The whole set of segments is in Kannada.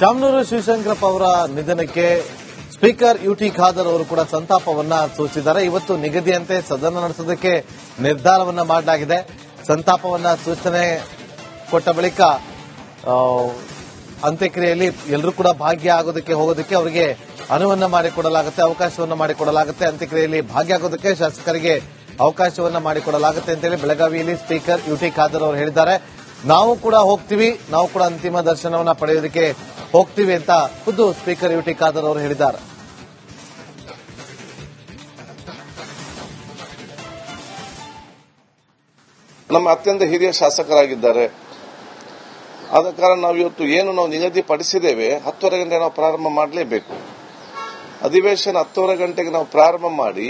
ಶಾಮನೂರು ಶಿವಶಂಕರಪ್ಪ ಅವರ ನಿಧನಕ್ಕೆ ಸ್ಪೀಕರ್ ಯುಟಿ ಖಾದರ್ ಅವರು ಕೂಡ ಸಂತಾಪವನ್ನ ಸೂಚಿಸಿದ್ದಾರೆ. ಇವತ್ತು ನಿಗದಿಯಂತೆ ಸದನ ನಡೆಸೋದಕ್ಕೆ ನಿರ್ಧಾರವನ್ನ ಮಾಡಲಾಗಿದೆ. ಸಂತಾಪವನ್ನ ಸೂಚನೆ ಕೊಟ್ಟ ಬಳಿಕ ಅಂತ್ಯಕ್ರಿಯೆಯಲ್ಲಿ ಎಲ್ಲರೂ ಕೂಡ ಭಾಗಿಯಾಗೋದಕ್ಕೆ, ಹೋಗೋದಕ್ಕೆ ಅವರಿಗೆ ಅನುವನ್ನ ಮಾಡಿಕೊಡಲಾಗುತ್ತೆ, ಅವಕಾಶವನ್ನ ಮಾಡಿಕೊಡಲಾಗುತ್ತೆ. ಅಂತ್ಯಕ್ರಿಯೆಯಲ್ಲಿ ಭಾಗಿಯಾಗೋದಕ್ಕೆ ಶಾಸಕರಿಗೆ ಅವಕಾಶವನ್ನ ಮಾಡಿಕೊಡಲಾಗುತ್ತೆ ಅಂತೇಳಿ ಬೆಳಗಾವಿಯಲ್ಲಿ ಸ್ಪೀಕರ್ ಯುಟಿ ಖಾದರ್ ಅವರು ಹೇಳಿದ್ದಾರೆ. ನಾವು ಕೂಡ ಹೋಗ್ತೀವಿ. ನಾವು ಕೂಡ ಅಂತಿಮ ದರ್ಶನವನ್ನ ಪಡೆಯೋದಕ್ಕೆ ಹೋಗ್ತೀವಿ ಅಂತ ಖುದ್ದು ಸ್ಪೀಕರ್ ಯು ಟಿ ಖಾದರ್ ಅವರು ಹೇಳಿದ್ದಾರೆ. ನಮ್ಮ ಅತ್ಯಂತ ಹಿರಿಯ ಶಾಸಕರಾಗಿದ್ದಾರೆ. ಆದ ಕಾರಣ ನಾವು ಇವತ್ತು ಏನು ನಾವು ನಿಗದಿಪಡಿಸಿದ್ದೇವೆ, ಹತ್ತುವರೆ ಗಂಟೆ ನಾವು ಪ್ರಾರಂಭ ಮಾಡಲೇಬೇಕು. ಅಧಿವೇಶನ ಹತ್ತುವರೆ ಗಂಟೆಗೆ ನಾವು ಪ್ರಾರಂಭ ಮಾಡಿ,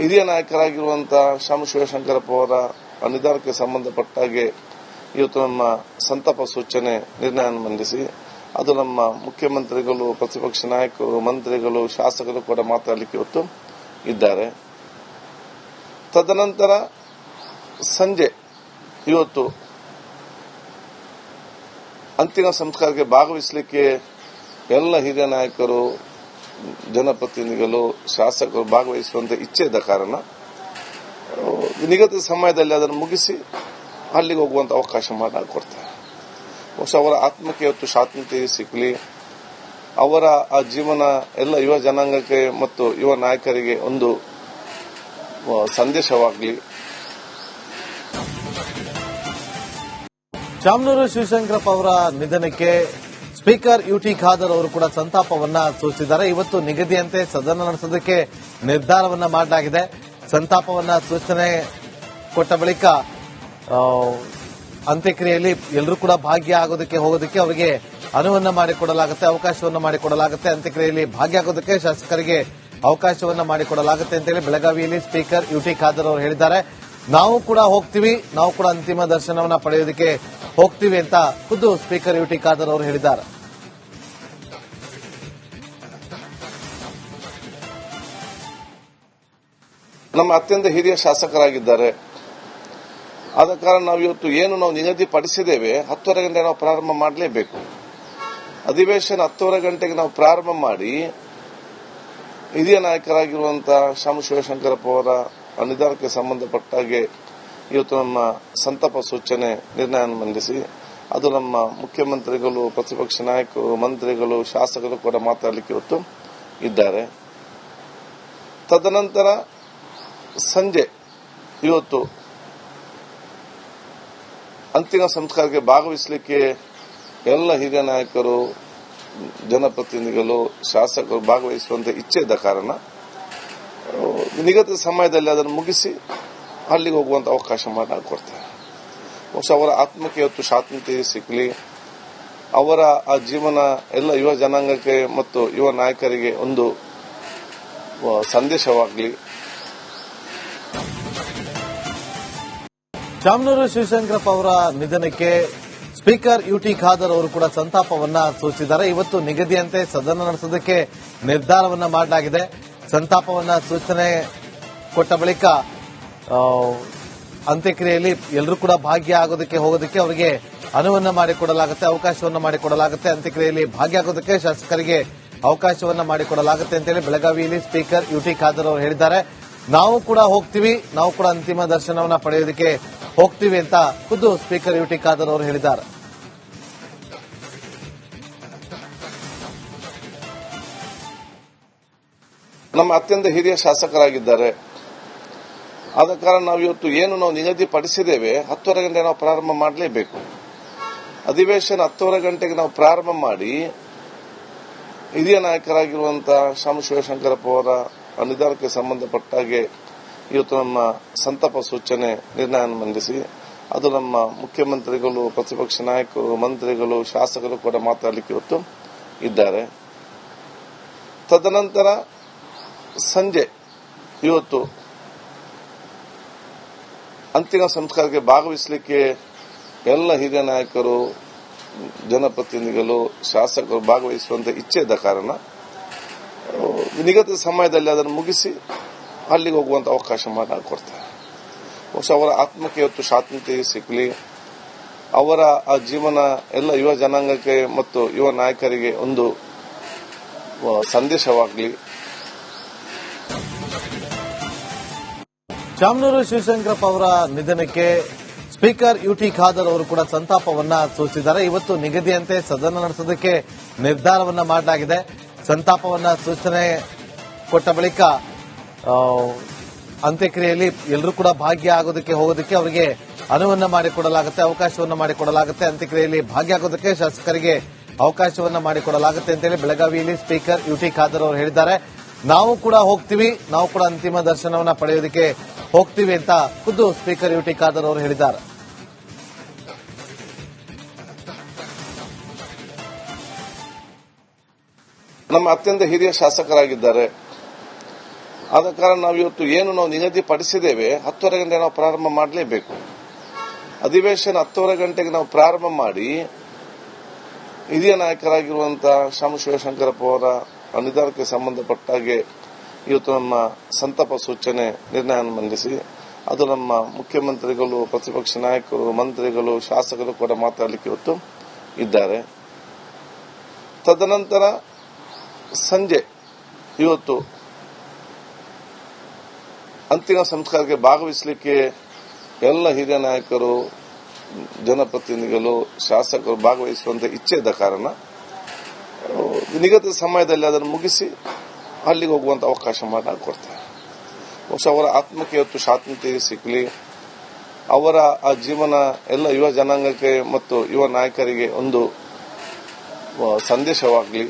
ಹಿರಿಯ ನಾಯಕರಾಗಿರುವಂತಹ ಶಾಮ ಶಿವಶಂಕರಪ್ಪ ಅವರ ನಿಧಾನಕ್ಕೆ ಸಂಬಂಧಪಟ್ಟ ಹಾಗೆ ಇವತ್ತು ನಮ್ಮ ಸಂತಾಪ ಸೂಚನೆ ನಿರ್ಣಯ ಮಂಡಿಸಿ, ಅದು ನಮ್ಮ ಮುಖ್ಯಮಂತ್ರಿಗಳು, ಪ್ರತಿಪಕ್ಷ ನಾಯಕರು, ಮಂತ್ರಿಗಳು, ಶಾಸಕರು ಕೂಡ ಮಾತಾಡಲಿಕ್ಕೆ ಇವತ್ತು ಇದ್ದಾರೆ. ತದನಂತರ ಸಂಜೆ ಇವತ್ತು ಅಂತಿಮ ಸಂಸ್ಕಾರಕ್ಕೆ ಭಾಗವಹಿಸಲಿಕ್ಕೆ ಎಲ್ಲ ಹಿರಿಯ ನಾಯಕರು, ಜನಪ್ರತಿನಿಧಿಗಳು, ಶಾಸಕರು ಭಾಗವಹಿಸುವಂತ ಇಚ್ಛೆ ಇದ್ದ ಕಾರಣ ನಿಗದಿತ ಸಮಯದಲ್ಲಿ ಅದನ್ನು ಮುಗಿಸಿ ಅಲ್ಲಿಗೆ ಹೋಗುವಂತ ಅವಕಾಶ ಮಾಡಿಕೊಡ್ತಾರೆ ಬಹುಶಃ ಅವರ ಆತ್ಮಕ್ಕೆ ಇವತ್ತು ಸ್ವಾತಂತ್ರ್ಯ ಅವರ ಆ ಜೀವನ ಎಲ್ಲ ಯುವ ಜನಾಂಗಕ್ಕೆ ಮತ್ತು ಯುವ ನಾಯಕರಿಗೆ ಒಂದು ಸಂದೇಶವಾಗಲಿ. ಶಾಮನೂರು ಶಿವಶಂಕರಪ್ಪ ಅವರ ನಿಧನಕ್ಕೆ ಸ್ಪೀಕರ್ ಯುಟಿ ಖಾದರ್ ಅವರು ಕೂಡ ಸಂತಾಪವನ್ನ ಸೂಚಿಸಿದ್ದಾರೆ. ಇವತ್ತು ನಿಗದಿಯಂತೆ ಸದನ ನಡೆಸೋದಕ್ಕೆ ನಿರ್ಧಾರವನ್ನ ಮಾಡಲಾಗಿದೆ. ಸಂತಾಪವನ್ನ ಸೂಚನೆ ಕೊಟ್ಟ ಬಳಿಕ ಅಂತ್ಯಕ್ರಿಯೆಯಲ್ಲಿ ಎಲ್ಲರೂ ಕೂಡ ಭಾಗ್ಯ ಆಗೋದಕ್ಕೆ ಹೋಗೋದಕ್ಕೆ ಅವರಿಗೆ ಅನುವನ್ನ ಮಾಡಿಕೊಡಲಾಗುತ್ತೆ, ಅವಕಾಶವನ್ನು ಮಾಡಿಕೊಡಲಾಗುತ್ತೆ. ಅಂತ್ಯಕ್ರಿಯೆಯಲ್ಲಿ ಭಾಗಿಯಾಗೋದಕ್ಕೆ ಶಾಸಕರಿಗೆ ಅವಕಾಶವನ್ನ ಮಾಡಿಕೊಡಲಾಗುತ್ತೆ ಅಂತೇಳಿ ಬೆಳಗಾವಿಯಲ್ಲಿ ಸ್ಪೀಕರ್ ಯು ಟಿ ಖಾದರ್ ಅವರು ಹೇಳಿದ್ದಾರೆ. ನಾವು ಕೂಡ ಹೋಗ್ತೀವಿ, ನಾವು ಕೂಡ ಅಂತಿಮ ದರ್ಶನವನ್ನ ಪಡೆಯೋದಕ್ಕೆ ಹೋಗ್ತೀವಿ ಅಂತ ಖುದ್ದು ಸ್ಪೀಕರ್ ಯು ಟಿ ಖಾದರ್ ಅವರು ಹೇಳಿದ್ದಾರೆ. ನಮ್ಮ ಅತ್ಯಂತ ಹಿರಿಯ ಶಾಸಕರಾಗಿದ್ದಾರೆ. ಆದ ಕಾರಣ ನಾವು ಇವತ್ತು ಏನು ನಾವು ನಿಗದಿಪಡಿಸಿದ್ದೇವೆ, ಹತ್ತುವರೆ ಗಂಟೆ ನಾವು ಪ್ರಾರಂಭ ಮಾಡಲೇಬೇಕು. ಅಧಿವೇಶನ ಹತ್ತುವರೆ ಗಂಟೆಗೆ ನಾವು ಪ್ರಾರಂಭ ಮಾಡಿ, ಹಿರಿಯ ನಾಯಕರಾಗಿರುವಂತಹ ಶ್ಯಾಮ ಶಿವಶಂಕರಪ್ಪ ಅವರ ನಿಧಾನಕ್ಕೆ ಸಂಬಂಧಪಟ್ಟ ಹಾಗೆ ಇವತ್ತು ನಮ್ಮ ಸಂತಾಪ ಸೂಚನೆ ನಿರ್ಣಯ ಮಂಡಿಸಿ, ಅದು ನಮ್ಮ ಮುಖ್ಯಮಂತ್ರಿಗಳು, ಪ್ರತಿಪಕ್ಷ ನಾಯಕರು, ಮಂತ್ರಿಗಳು, ಶಾಸಕರು ಕೂಡ ಮಾತಾಡಲಿಕ್ಕೆ ಇವತ್ತು ಇದ್ದಾರೆ. ತದನಂತರ ಸಂಜೆ, ಇವತ್ತು ಅಂತಿಮ ಸಂಸ್ಕಾರಕ್ಕೆ ಭಾಗವಹಿಸಲಿಕ್ಕೆ ಎಲ್ಲ ಹಿರಿಯ ನಾಯಕರು, ಜನಪ್ರತಿನಿಧಿಗಳು, ಶಾಸಕರು ಭಾಗವಹಿಸುವಂತ ಇಚ್ಛೆ ಇದ್ದ ಕಾರಣ ನಿಗದಿತ ಸಮಯದಲ್ಲಿ ಅದನ್ನು ಮುಗಿಸಿ ಅಲ್ಲಿಗೆ ಹೋಗುವಂತ ಅವಕಾಶ ಮಾಡಿಕೊಡ್ತಾರೆ. ಬಹುಶಃ ಅವರ ಆತ್ಮಕ್ಕೆ ಇವತ್ತು ಸ್ವಾತಂತ್ರ್ಯ ಸಿಕ್ಕಲಿ ಅವರ ಆ ಜೀವನ ಎಲ್ಲ ಯುವ ಜನಾಂಗಕ್ಕೆ ಮತ್ತು ಯುವ ನಾಯಕರಿಗೆ ಒಂದು ಸಂದೇಶವಾಗಲಿ. ಶಾಮನೂರು ಶಿವಶಂಕರಪ್ಪ ಅವರ ನಿಧನಕ್ಕೆ ಸ್ಪೀಕರ್ ಯುಟಿ ಖಾದರ್ ಅವರು ಕೂಡ ಸಂತಾಪವನ್ನ ಸೂಚಿಸಿದ್ದಾರೆ. ಇವತ್ತು ನಿಗದಿಯಂತೆ ಸದನ ನಡೆಸೋದಕ್ಕೆ ನಿರ್ಧಾರವನ್ನ ಮಾಡಲಾಗಿದೆ. ಸಂತಾಪವನ್ನ ಸೂಚನೆ ಕೊಟ್ಟ ಬಳಿಕ ಅಂತ್ಯಕ್ರಿಯೆಯಲ್ಲಿ ಎಲ್ಲರೂ ಕೂಡ ಭಾಗಿಯಾಗೋದಕ್ಕೆ ಹೋಗೋದಕ್ಕೆ ಅವರಿಗೆ ಅನುವನ್ನ ಮಾಡಿಕೊಡಲಾಗುತ್ತೆ, ಅವಕಾಶವನ್ನ ಮಾಡಿಕೊಡಲಾಗುತ್ತೆ. ಅಂತ್ಯಕ್ರಿಯೆಯಲ್ಲಿ ಭಾಗ್ಯ ಆಗೋದಕ್ಕೆ ಶಾಸಕರಿಗೆ ಅವಕಾಶವನ್ನ ಮಾಡಿಕೊಡಲಾಗುತ್ತೆ ಅಂತೇಳಿ ಬೆಳಗಾವಿಯಲ್ಲಿ ಸ್ಪೀಕರ್ ಯುಟಿ ಖಾದರ್ ಅವರು ಹೇಳಿದ್ದಾರೆ. ನಾವು ಕೂಡ ಹೋಗ್ತೀವಿ. ನಾವು ಕೂಡ ಅಂತಿಮ ದರ್ಶನವನ್ನ ಪಡೆಯೋದಕ್ಕೆ ಹೋಗ್ತೀವಿ ಅಂತ ಖುದ್ದು ಸ್ಪೀಕರ್ ಯುಟಿ ಖಾದರ್ ಅವರು ಹೇಳಿದ್ದಾರೆ. ನಮ್ಮ ಅತ್ಯಂತ ಹಿರಿಯ ಶಾಸಕರಾಗಿದ್ದಾರೆ. ಆದ ಕಾರಣ ನಾವು ಇವತ್ತು ಏನು ನಾವು ನಿಗದಿಪಡಿಸಿದ್ದೇವೆ ಹತ್ತುವರೆ ಗಂಟೆ ನಾವು ಪ್ರಾರಂಭ ಮಾಡಲೇಬೇಕು. ಅಧಿವೇಶನ ಹತ್ತುವರೆ ಗಂಟೆಗೆ ನಾವು ಪ್ರಾರಂಭ ಮಾಡಿ ಹಿರಿಯ ನಾಯಕರಾಗಿರುವಂತಹ ಶಾಮ ಶಿವಶಂಕರಪ್ಪ ಅವರ ನಿಧಾನಕ್ಕೆ ಸಂಬಂಧಪಟ್ಟ ಹಾಗೆ ಇವತ್ತು ನಮ್ಮ ಸಂತಾಪ ಸೂಚನೆ ನಿರ್ಣಯ ಮಂಡಿಸಿ, ಅದು ನಮ್ಮ ಮುಖ್ಯಮಂತ್ರಿಗಳು, ಪ್ರತಿಪಕ್ಷ ನಾಯಕರು, ಮಂತ್ರಿಗಳು, ಶಾಸಕರು ಕೂಡ ಮಾತಾಡಲಿಕ್ಕೆ ಇವತ್ತು ಇದ್ದಾರೆ. ತದನಂತರ ಸಂಜೆ ಇವತ್ತು ಅಂತಿಮ ಸಂಸ್ಕಾರಕ್ಕೆ ಭಾಗವಹಿಸಲಿಕ್ಕೆ ಎಲ್ಲ ಹಿರಿಯ ನಾಯಕರು, ಜನಪ್ರತಿನಿಧಿಗಳು, ಶಾಸಕರು ಭಾಗವಹಿಸುವಂತ ಇಚ್ಛೆ ಇದ್ದ ಕಾರಣ ನಿಗದಿತ ಸಮಯದಲ್ಲಿ ಅದನ್ನು ಮುಗಿಸಿ ಅಲ್ಲಿಗೆ ಹೋಗುವಂತ ಅವಕಾಶ ಮಾಡಿಕೊಡ್ತಾರೆ ಬಹುಶಃ ಅವರ ಆತ್ಮಕ್ಕೆ ಇವತ್ತು ಸ್ವಾತಂತ್ರ್ಯ ಸಿಗಲಿ. ಅವರ ಆ ಜೀವನ ಎಲ್ಲ ಯುವ ಜನಾಂಗಕ್ಕೆ ಮತ್ತು ಯುವ ನಾಯಕರಿಗೆ ಒಂದು ಸಂದೇಶವಾಗಲಿ. ಶಾಮನೂರು ಶಿವಶಂಕರಪ್ಪ ಅವರ ನಿಧನಕ್ಕೆ ಸ್ಪೀಕರ್ ಯುಟಿ ಖಾದರ್ ಅವರು ಕೂಡ ಸಂತಾಪವನ್ನ ಸೂಚಿಸಿದ್ದಾರೆ. ಇವತ್ತು ನಿಗದಿಯಂತೆ ಸದನ ನಡೆಸೋದಕ್ಕೆ ನಿರ್ಧಾರವನ್ನ ಮಾಡಲಾಗಿದೆ. ಸಂತಾಪವನ್ನ ಸೂಚನೆ ಕೊಟ್ಟ ಬಳಿಕ ಅಂತ್ಯಕ್ರಿಯೆಯಲ್ಲಿ ಎಲ್ಲರೂ ಕೂಡ ಭಾಗ್ಯ ಆಗೋದಕ್ಕೆ, ಹೋಗೋದಕ್ಕೆ ಅವರಿಗೆ ಅನುವನ್ನ ಮಾಡಿಕೊಡಲಾಗುತ್ತೆ, ಅವಕಾಶವನ್ನು ಮಾಡಿಕೊಡಲಾಗುತ್ತೆ. ಅಂತ್ಯಕ್ರಿಯೆಯಲ್ಲಿ ಭಾಗಿಯಾಗೋದಕ್ಕೆ ಶಾಸಕರಿಗೆ ಅವಕಾಶವನ್ನ ಮಾಡಿಕೊಡಲಾಗುತ್ತೆ ಅಂತೇಳಿ ಬೆಳಗಾವಿಯಲ್ಲಿ ಸ್ಪೀಕರ್ ಯು ಟಿ ಖಾದರ್ ಅವರು ಹೇಳಿದ್ದಾರೆ. ನಾವು ಕೂಡ ಹೋಗ್ತೀವಿ, ನಾವು ಕೂಡ ಅಂತಿಮ ದರ್ಶನವನ್ನ ಪಡೆಯೋದಕ್ಕೆ ಹೋಗ್ತೀವಿ ಅಂತ ಖುದ್ದು ಸ್ಪೀಕರ್ ಯು ಟಿ ಖಾದರ್ ಅವರು ಹೇಳಿದ್ದಾರೆ. ನಮ್ಮ ಅತ್ಯಂತ ಹಿರಿಯ ಶಾಸಕರಾಗಿದ್ದಾರೆ. ಆದ ಕಾರಣ ನಾವು ಇವತ್ತು ಏನು ನಾವು ನಿಗದಿಪಡಿಸಿದ್ದೇವೆ, ಹತ್ತುವರೆ ಗಂಟೆ ನಾವು ಪ್ರಾರಂಭ ಮಾಡಲೇಬೇಕು. ಅಧಿವೇಶನ ಹತ್ತುವರೆ ಗಂಟೆಗೆ ನಾವು ಪ್ರಾರಂಭ ಮಾಡಿ, ಹಿರಿಯ ನಾಯಕರಾಗಿರುವಂತಹ ಶಾಮ ಶಿವಶಂಕರಪ್ಪ ಅವರ ನಿರ್ಧಾರಕ್ಕೆ ಸಂಬಂಧಪಟ್ಟ ಹಾಗೆ ಇವತ್ತು ನಮ್ಮ ಸಂತಾಪ ಸೂಚನೆ ನಿರ್ಣಯ ಮಂಡಿಸಿ, ಅದು ನಮ್ಮ ಮುಖ್ಯಮಂತ್ರಿಗಳು, ಪ್ರತಿಪಕ್ಷ ನಾಯಕರು, ಮಂತ್ರಿಗಳು, ಶಾಸಕರು ಕೂಡ ಮಾತಾಡಲಿಕ್ಕೆ ಇವತ್ತು ಇದ್ದಾರೆ. ತದನಂತರ ಸಂಜೆ, ಇವತ್ತು ಅಂತಿಮ ಸಂಸ್ಕಾರಕ್ಕೆ ಭಾಗವಹಿಸಲಿಕ್ಕೆ ಎಲ್ಲ ಹಿರಿಯ ನಾಯಕರು, ಜನಪ್ರತಿನಿಧಿಗಳು, ಶಾಸಕರು ಭಾಗವಹಿಸುವಂತ ಇಚ್ಛೆ ಇದ್ದ ಕಾರಣ ನಿಗದಿತ ಸಮಯದಲ್ಲಿ ಅದನ್ನು ಮುಗಿಸಿ ಅಲ್ಲಿಗೆ ಹೋಗುವಂತ ಅವಕಾಶ ಮಾಡಿ ಕೊಡ್ತಾರೆ ಬಹುಶಃ ಅವರ ಆತ್ಮಕ್ಕೆ ಇವತ್ತು ಸ್ವಾತಂತ್ರ್ಯ ಸಿಕ್ಕಲಿ ಅವರ ಆ ಜೀವನ ಎಲ್ಲ ಯುವ ಜನಾಂಗಕ್ಕೆ ಮತ್ತು ಯುವ ನಾಯಕರಿಗೆ ಒಂದು ಸಂದೇಶವಾಗಲಿ.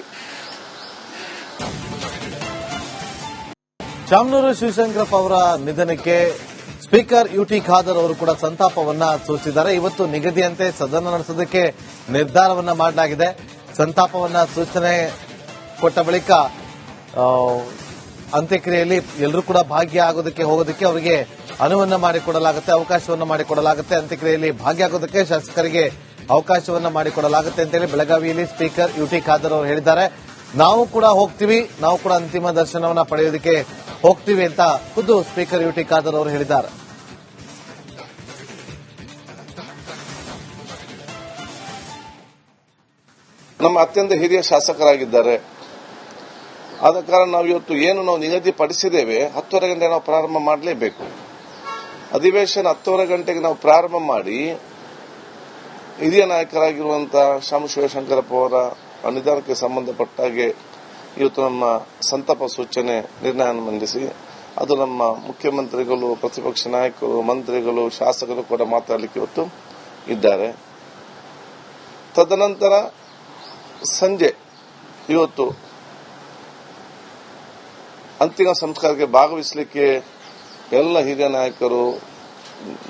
ಶಾಮನೂರು ಶಿವಶಂಕರಪ್ಪ ಅವರ ನಿಧನಕ್ಕೆ ಸ್ಪೀಕರ್ ಯುಟಿ ಖಾದರ್ ಅವರು ಕೂಡ ಸಂತಾಪವನ್ನ ಸೂಚಿಸಿದ್ದಾರೆ. ಇವತ್ತು ನಿಗದಿಯಂತೆ ಸದನ ನಡೆಸೋದಕ್ಕೆ ನಿರ್ಧಾರವನ್ನ ಮಾಡಲಾಗಿದೆ. ಸಂತಾಪವನ್ನ ಸೂಚನೆ ಕೊಟ್ಟ ಬಳಿಕ ಅಂತ್ಯಕ್ರಿಯೆಯಲ್ಲಿ ಎಲ್ಲರೂ ಕೂಡ ಭಾಗಿಯಾಗೋದಕ್ಕೆ ಹೋಗೋದಕ್ಕೆ ಅವರಿಗೆ ಅನುವನ್ನ ಮಾಡಿಕೊಡಲಾಗುತ್ತೆ, ಅವಕಾಶವನ್ನು ಮಾಡಿಕೊಡಲಾಗುತ್ತೆ. ಅಂತ್ಯಕ್ರಿಯೆಯಲ್ಲಿ ಭಾಗಿಯಾಗೋದಕ್ಕೆ ಶಾಸಕರಿಗೆ ಅವಕಾಶವನ್ನ ಮಾಡಿಕೊಡಲಾಗುತ್ತೆ ಅಂತೇಳಿ ಬೆಳಗಾವಿಯಲ್ಲಿ ಸ್ಪೀಕರ್ ಯುಟಿ ಖಾದರ್ ಅವರು ಹೇಳಿದ್ದಾರೆ. ನಾವು ಕೂಡ ಹೋಗ್ತೀವಿ. ನಾವು ಕೂಡ ಅಂತಿಮ ದರ್ಶನವನ್ನ ಪಡೆಯೋದಕ್ಕೆ ಹೋಗ್ತೀವಿ ಅಂತ ಖುದ್ದು ಸ್ಪೀಕರ್ ಯು ಟಿ ಖಾದರ್ ಅವರು ಹೇಳಿದ್ದಾರೆ. ನಮ್ಮ ಅತ್ಯಂತ ಹಿರಿಯ ಶಾಸಕರಾಗಿದ್ದಾರೆ. ಆದ ಕಾರಣ ನಾವು ಇವತ್ತು ಏನು ನಾವು ನಿಗದಿಪಡಿಸಿದ್ದೇವೆ, ಹತ್ತುವರೆ ಗಂಟೆಗೆ ನಾವು ಪ್ರಾರಂಭ ಮಾಡಲೇಬೇಕು. ಅಧಿವೇಶನ ಹತ್ತುವರೆ ಗಂಟೆಗೆ ನಾವು ಪ್ರಾರಂಭ ಮಾಡಿ, ಹಿರಿಯ ನಾಯಕರಾಗಿರುವಂತಹ ಶಾಮ ಶಿವಶಂಕರಪ್ಪ ಅವರ ನಿಧನಕ್ಕೆ ಸಂಬಂಧಪಟ್ಟ ಹಾಗೆ ಇವತ್ತು ನಮ್ಮ ಸಂತಾಪ ಸೂಚನೆ ನಿರ್ಣಯ ಮಂಡಿಸಿ, ಅದು ನಮ್ಮ ಮುಖ್ಯಮಂತ್ರಿಗಳು, ಪ್ರತಿಪಕ್ಷ ನಾಯಕರು, ಮಂತ್ರಿಗಳು, ಶಾಸಕರು ಕೂಡ ಮಾತಾಡಲಿಕ್ಕೆ ಇವತ್ತು ಇದ್ದಾರೆ. ತದನಂತರ ಸಂಜೆ ಇವತ್ತು ಅಂತಿಮ ಸಂಸ್ಕಾರಕ್ಕೆ ಭಾಗವಹಿಸಲಿಕ್ಕೆ ಎಲ್ಲ ಹಿರಿಯ ನಾಯಕರು,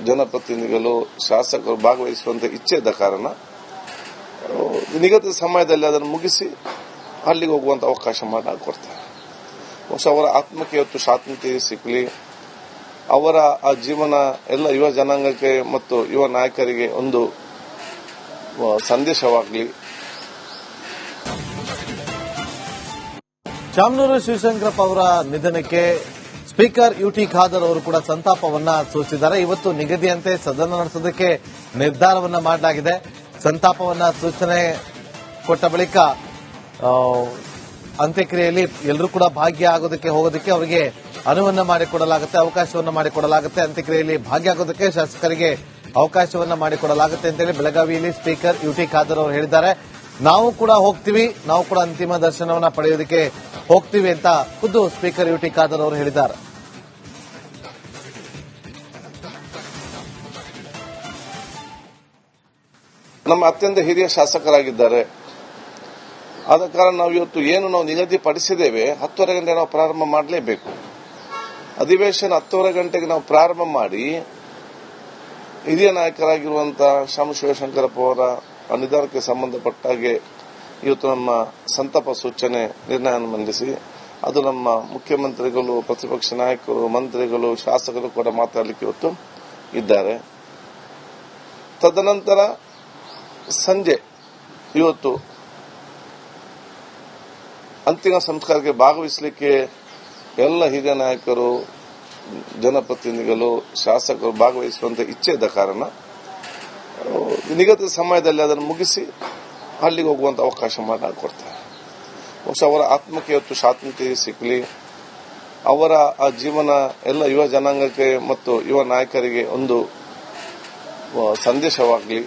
ಜನಪ್ರತಿನಿಧಿಗಳು, ಶಾಸಕರು ಭಾಗವಹಿಸುವಂತ ಇಚ್ಛೆ ಇದ್ದ ಕಾರಣ, ನಿಗದಿತ ಸಮಯದಲ್ಲಿ ಅದನ್ನು ಮುಗಿಸಿ ಅಲ್ಲಿಗೆ ಹೋಗುವಂತ ಅವಕಾಶ ಮಾಡಿ ಕೊಡ್ತಾರೆ. ಬಹುಶಃ ಅವರ ಆತ್ಮಕ್ಕೆ ಇವತ್ತು ಸ್ವಾತಂತ್ರ್ಯ ಸಿಕ್ಕಲಿ ಅವರ ಆ ಜೀವನ ಎಲ್ಲ ಯುವ ಜನಾಂಗಕ್ಕೆ ಮತ್ತು ಯುವ ನಾಯಕರಿಗೆ ಒಂದು ಸಂದೇಶವಾಗಲಿ. ಶಾಮನೂರು ಶಿವಶಂಕರಪ್ಪ ಅವರ ನಿಧನಕ್ಕೆ ಸ್ಪೀಕರ್ ಯುಟಿ ಖಾದರ್ ಅವರು ಕೂಡ ಸಂತಾಪವನ್ನ ಸೂಚಿಸಿದ್ದಾರೆ. ಇವತ್ತು ನಿಗದಿಯಂತೆ ಸದನ ನಡೆಸೋದಕ್ಕೆ ನಿರ್ಧಾರವನ್ನ ಮಾಡಲಾಗಿದೆ. ಸಂತಾಪವನ್ನ ಸೂಚನೆ ಕೊಟ್ಟ ಬಳಿಕ ಅಂತ್ಯಕ್ರಿಯೆಯಲ್ಲಿ ಎಲ್ಲರೂ ಕೂಡ ಭಾಗ್ಯ ಆಗೋದಕ್ಕೆ ಹೋಗೋದಕ್ಕೆ ಅವರಿಗೆ ಅನುವನ್ನ ಮಾಡಿಕೊಡಲಾಗುತ್ತೆ ಅವಕಾಶವನ್ನು ಮಾಡಿಕೊಡಲಾಗುತ್ತೆ ಅಂತ್ಯಕ್ರಿಯೆಯಲ್ಲಿ ಭಾಗಿಯಾಗೋದಕ್ಕೆ ಶಾಸಕರಿಗೆ ಅವಕಾಶವನ್ನ ಮಾಡಿಕೊಡಲಾಗುತ್ತೆ ಅಂತೇಳಿ ಬೆಳಗಾವಿಯಲ್ಲಿ ಸ್ಪೀಕರ್ ಯುಟಿ ಖಾದರ್ ಅವರು ಹೇಳಿದ್ದಾರೆ. ನಾವು ಕೂಡ ಹೋಗ್ತೀವಿ, ನಾವು ಕೂಡ ಅಂತಿಮ ದರ್ಶನವನ್ನ ಪಡೆಯೋದಕ್ಕೆ ಹೋಗ್ತೀವಿ ಅಂತ ಖುದ್ದು ಸ್ಪೀಕರ್ ಯು ಟಿ ಖಾದರ್ ಅವರು ಹೇಳಿದ್ದಾರೆ. ನಮ್ಮ ಅತ್ಯಂತ ಹಿರಿಯ ಶಾಸಕರಾಗಿದ್ದಾರೆ. ಆದ ಕಾರಣ ನಾವು ಇವತ್ತು ಏನು ನಾವು ನಿಗದಿಪಡಿಸಿದ್ದೇವೆ, ಹತ್ತುವರೆ ಗಂಟೆ ನಾವು ಪ್ರಾರಂಭ ಮಾಡಲೇಬೇಕು. ಅಧಿವೇಶನ ಹತ್ತುವರೆ ಗಂಟೆಗೆ ನಾವು ಪ್ರಾರಂಭ ಮಾಡಿ, ಹಿರಿಯ ನಾಯಕರಾಗಿರುವಂತಹ ಶ್ಯಾಮ ಶಿವಶಂಕರಪ್ಪ ಅವರ ನಿರ್ಧಾರಕ್ಕೆ ಸಂಬಂಧಪಟ್ಟ ಹಾಗೆ ಇವತ್ತು ನಮ್ಮ ಸಂತಾಪ ಸೂಚನೆ ನಿರ್ಣಯವನ್ನು ಮಂಡಿಸಿ, ಅದು ನಮ್ಮ ಮುಖ್ಯಮಂತ್ರಿಗಳು, ಪ್ರತಿಪಕ್ಷ ನಾಯಕರು, ಮಂತ್ರಿಗಳು, ಶಾಸಕರು ಕೂಡ ಮಾತಾಡಲಿಕ್ಕೆ ಇವತ್ತು ಇದ್ದಾರೆ. ತದನಂತರ ಸಂಜೆ, ಇವತ್ತು ಅಂತಿಮ ಸಂಸ್ಕಾರಕ್ಕೆ ಭಾಗವಹಿಸಲಿಕ್ಕೆ ಎಲ್ಲ ಹಿರಿಯ ನಾಯಕರು, ಜನಪ್ರತಿನಿಧಿಗಳು, ಶಾಸಕರು ಭಾಗವಹಿಸುವಂತ ಇಚ್ಛೆ ಇದ್ದ ಕಾರಣ ನಿಗದಿತ ಸಮಯದಲ್ಲಿ ಅದನ್ನು ಮುಗಿಸಿ ಹಳ್ಳಿಗೆ ಹೋಗುವಂತ ಅವಕಾಶ ಮಾಡಿಕೊಡ್ತಾರೆ. ಬಹುಶಃ ಅವರ ಆತ್ಮಕ್ಕೆ ಇವತ್ತು ಸ್ವಾತಂತ್ರ್ಯ ಸಿಕ್ಕಲಿ ಅವರ ಆ ಜೀವನ ಎಲ್ಲ ಯುವ ಜನಾಂಗಕ್ಕೆ ಮತ್ತು ಯುವ ನಾಯಕರಿಗೆ ಒಂದು ಸಂದೇಶವಾಗಲಿ.